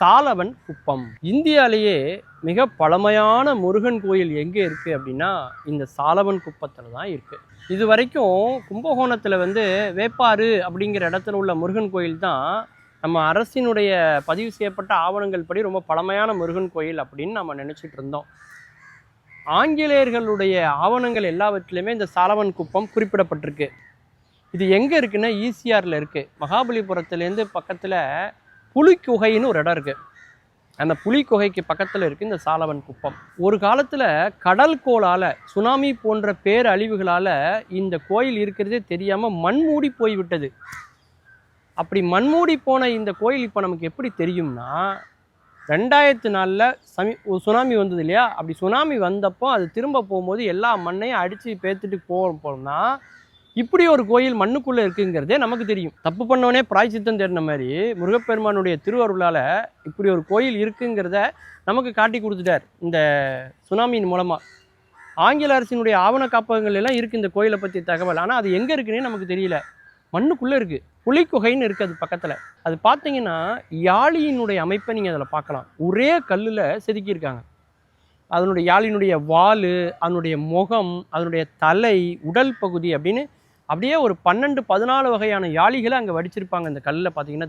சாலவன் குப்பம். இந்தியாலேயே மிக பழமையான முருகன் கோயில் எங்கே இருக்குது அப்படின்னா இந்த சாலவன் குப்பத்தில் தான் இருக்குது இது வரைக்கும் கும்பகோணத்தில் வந்து வேப்பாறு அப்படிங்கிற இடத்துல உள்ள முருகன் கோயில் தான் நம்ம அரசினுடைய பதிவு செய்யப்பட்ட ஆவணங்கள் படி ரொம்ப பழமையான முருகன் கோயில் அப்படின்னு நம்ம நினச்சிட்டு இருந்தோம். ஆங்கிலேயர்களுடைய ஆவணங்கள் எல்லாவற்றிலுமே இந்த சாலவன் குப்பம் குறிப்பிடப்பட்டிருக்கு. இது எங்கே இருக்குன்னா ஈசிஆரில் இருக்குது மகாபலிபுரத்துலேருந்து பக்கத்தில் புலிக்குகைன்னு ஒரு இடம் இருக்குது அந்த புலிக்குகைக்கு பக்கத்தில் இருக்குது இந்த சாலவன் குப்பம். ஒரு காலத்தில் கடல் கோளால் சுனாமி போன்ற பேரழிவுகளால் இந்த கோயில் இருக்கிறதே தெரியாமல் மண்மூடி போய்விட்டது. அப்படி மண்மூடி போன இந்த கோயில் இப்போ நமக்கு எப்படி தெரியும்னா ரெண்டாயிரத்து நாலில் சமி ஒரு சுனாமி வந்தது இல்லையா? அப்படி சுனாமி வந்தப்போ அது திரும்ப போகும்போது எல்லா மண்ணையும் அடித்து பேத்துட்டு போகும் போனா இப்படி ஒரு கோயில் மண்ணுக்குள்ளே இருக்குங்கிறதே நமக்கு தெரியும். தப்பு பண்ணவனே பிராய்ச்சித்தம் தேடின மாதிரி முருகப்பெருமானுடைய திருவருளால் இப்படி ஒரு கோயில் இருக்குங்கிறத நமக்கு காட்டி கொடுத்துட்டார் இந்த சுனாமியின் மூலமாக ஆங்கில அரசினுடைய ஆவண காப்பகங்கள் எல்லாம் இருக்குது இந்த கோயிலை பற்றி தகவல். ஆனால் அது எங்கே இருக்குன்னே நமக்கு தெரியல. மண்ணுக்குள்ளே இருக்குது புலிக்குகைன்னு இருக்குது அது பக்கத்தில். அது பார்த்தீங்கன்னா யாழியினுடைய அமைப்பை நீங்கள் அதில் பார்க்கலாம். ஒரே கல்லில் செதுக்கியிருக்காங்க. அதனுடைய யாழினுடைய வால் அதனுடைய முகம் அதனுடைய தலை உடல் பகுதி அப்படின்னு அப்படியே ஒரு பன்னெண்டு பதினாலு வகையான யாழிகளை அங்கே வடிச்சிருப்பாங்க. இந்த கல்லில் பார்த்தீங்கன்னா